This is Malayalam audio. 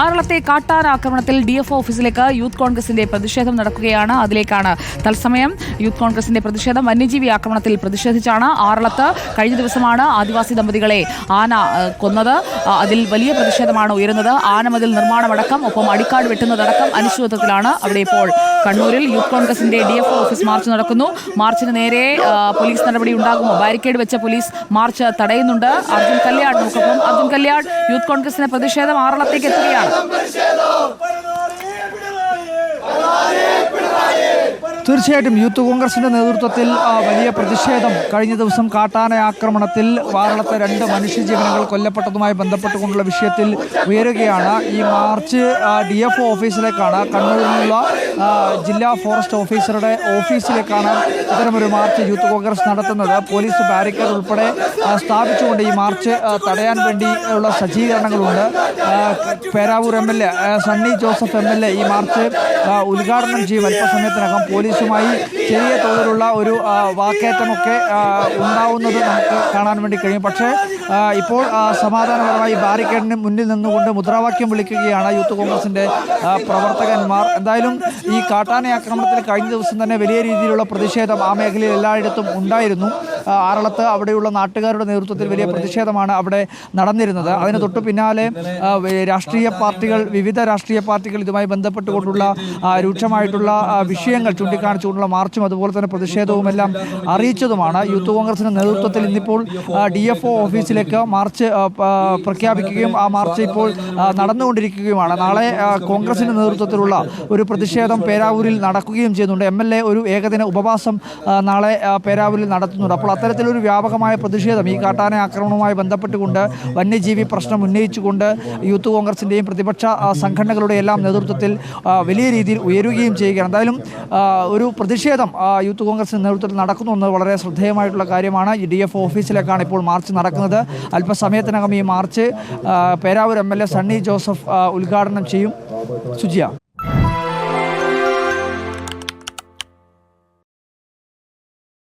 ആറളത്തെ കാട്ടാന ആക്രമണത്തിൽ ഡി എഫ് ഓഫീസിലേക്ക് യൂത്ത് കോൺഗ്രസിന്റെ പ്രതിഷേധം നടക്കുകയാണ്. അതിലേക്കാണ് തത്സമയം യൂത്ത് കോൺഗ്രസിന്റെ പ്രതിഷേധം. വന്യജീവി ആക്രമണത്തിൽ പ്രതിഷേധിച്ചാണ് ആറളത്ത് കഴിഞ്ഞ ദിവസമാണ് ആദിവാസി ദമ്പതികളെ ആന കൊന്നത്. അതിൽ വലിയ പ്രതിഷേധമാണ് ഉയരുന്നത്. ആനമതിൽ നിർമ്മാണമടക്കം ഒപ്പം അടിക്കാട് വെട്ടുന്നതടക്കം അനിശ്ചിതത്വത്തിലാണ് അവിടെ ഇപ്പോൾ കണ്ണൂരിൽ യൂത്ത് കോൺഗ്രസിന്റെ ഡി എഫ് ഓഫീസ് മാർച്ച് നടക്കുന്നു. മാർച്ചിന് നേരെ പോലീസ് നടപടി ഉണ്ടാകുമോ? ബാരിക്കേഡ് വെച്ച പോലീസ് മാർച്ച് തടയുന്നുണ്ട്. അർജുൻ കല്യാൺ അർജുൻ കല്യാൺ യൂത്ത് കോൺഗ്രസിന്റെ പ്രതിഷേധം ആറളത്തേക്ക് എത്തുകയാണ്. Alhamdulillah. തീർച്ചയായിട്ടും യൂത്ത് കോൺഗ്രസിന്റെ നേതൃത്വത്തിൽ വലിയ പ്രതിഷേധം കഴിഞ്ഞ ദിവസം കാട്ടാന ആക്രമണത്തിൽ വാറളത്തെ രണ്ട് മനുഷ്യജീവനങ്ങൾ കൊല്ലപ്പെട്ടതുമായി ബന്ധപ്പെട്ടുകൊണ്ടുള്ള വിഷയത്തിൽ ഉയരുകയാണ്. ഈ മാർച്ച് ഡി എഫ് ഓഫീസിലേക്കാണ് കണ്ണൂരിലുള്ള ജില്ലാ ഫോറസ്റ്റ് ഓഫീസറുടെ ഓഫീസിലേക്കാണ് ഇത്തരമൊരു മാർച്ച് യൂത്ത് കോൺഗ്രസ് നടത്തുന്നത്. പോലീസ് ബാരിക്കേഡ് ഉൾപ്പെടെ സ്ഥാപിച്ചുകൊണ്ട് ഈ മാർച്ച് തടയാൻ വേണ്ടി ഉള്ള സജ്ജീകരണങ്ങളുണ്ട്. Peravoor M L A Sunny Joseph M L A ഈ മാർച്ച് ഉദ്ഘാടനം ചെയ്യും. അല്പസമയത്തിനകം പോലീസുമായി ചെറിയ തോതിലുള്ള ഒരു വാക്കേറ്റമൊക്കെ ഉണ്ടാവുന്നത് നമുക്ക് കാണാൻ വേണ്ടി കഴിയും. പക്ഷേ ഇപ്പോൾ സമാധാനപരമായി ബാരിക്കേഡിന് മുന്നിൽ നിന്നുകൊണ്ട് മുദ്രാവാക്യം വിളിക്കുകയാണ് യൂത്ത് കോൺഗ്രസിന്റെ പ്രവർത്തകന്മാർ. എന്തായാലും ഈ കാട്ടാന ആക്രമണത്തിൽ കഴിഞ്ഞ ദിവസം തന്നെ വലിയ രീതിയിലുള്ള പ്രതിഷേധം ആ മേഖലയിൽ എല്ലായിടത്തും ഉണ്ടായിരുന്നു. ആറളത്ത് അവിടെയുള്ള നാട്ടുകാരുടെ നേതൃത്വത്തിൽ വലിയ പ്രതിഷേധമാണ് അവിടെ നടന്നിരുന്നത്. അതിന് തൊട്ടു പിന്നാലെ രാഷ്ട്രീയ പാർട്ടികൾ വിവിധ രാഷ്ട്രീയ പാർട്ടികൾ ഇതുമായി ബന്ധപ്പെട്ടുകൊണ്ടുള്ള രൂക്ഷമായിട്ടുള്ള വിഷയങ്ങൾ വിഷയങ്ങൾ ചൂണ്ടിക്കാണിച്ചുകൊണ്ടുള്ള മാർച്ചും അതുപോലെ തന്നെ പ്രതിഷേധവും എല്ലാം അറിയിച്ചതുമാണ്. യൂത്ത് കോൺഗ്രസിന്റെ നേതൃത്വത്തിൽ ഇന്നിപ്പോൾ ഡി എഫ് ഒ ഓഫീസിലേക്ക് മാർച്ച് പ്രഖ്യാപിക്കുകയും ആ മാർച്ച് ഇപ്പോൾ നടന്നുകൊണ്ടിരിക്കുകയുമാണ്. നാളെ കോൺഗ്രസിന്റെ നേതൃത്വത്തിലുള്ള ഒരു പ്രതിഷേധം പേരാവൂരിൽ നടക്കുകയും ചെയ്യുന്നുണ്ട്. എം എൽ എ ഒരു ഏകദിന ഉപവാസം നാളെ പേരാവൂരിൽ നടത്തുന്നുണ്ട്. അപ്പോൾ അത്തരത്തിലൊരു വ്യാപകമായ പ്രതിഷേധം ഈ കാട്ടാന ആക്രമണവുമായി ബന്ധപ്പെട്ടുകൊണ്ട് വന്യജീവി പ്രശ്നം ഉന്നയിച്ചുകൊണ്ട് യൂത്ത് കോൺഗ്രസിന്റെയും പ്രതിപക്ഷ സംഘടനകളുടെ എല്ലാം നേതൃത്വത്തിൽ വലിയ രീതിയിൽ ഉയരുകയും ചെയ്യുകയാണ്. എന്തായാലും ഒരു പ്രതിഷേധം യൂത്ത് കോൺഗ്രസിന്റെ നേതൃത്വത്തിൽ നടക്കുന്നു എന്നത് വളരെ ശ്രദ്ധേയമായിട്ടുള്ള കാര്യമാണ്. ഡി എഫ് ഓഫീസിലേക്കാണ് ഇപ്പോൾ മാർച്ച് നടക്കുന്നത്. അല്പസമയത്തിനകം ഈ march Peravoor M L A Sunny Joseph ഉദ്ഘാടനം ചെയ്യും. സുജിയ.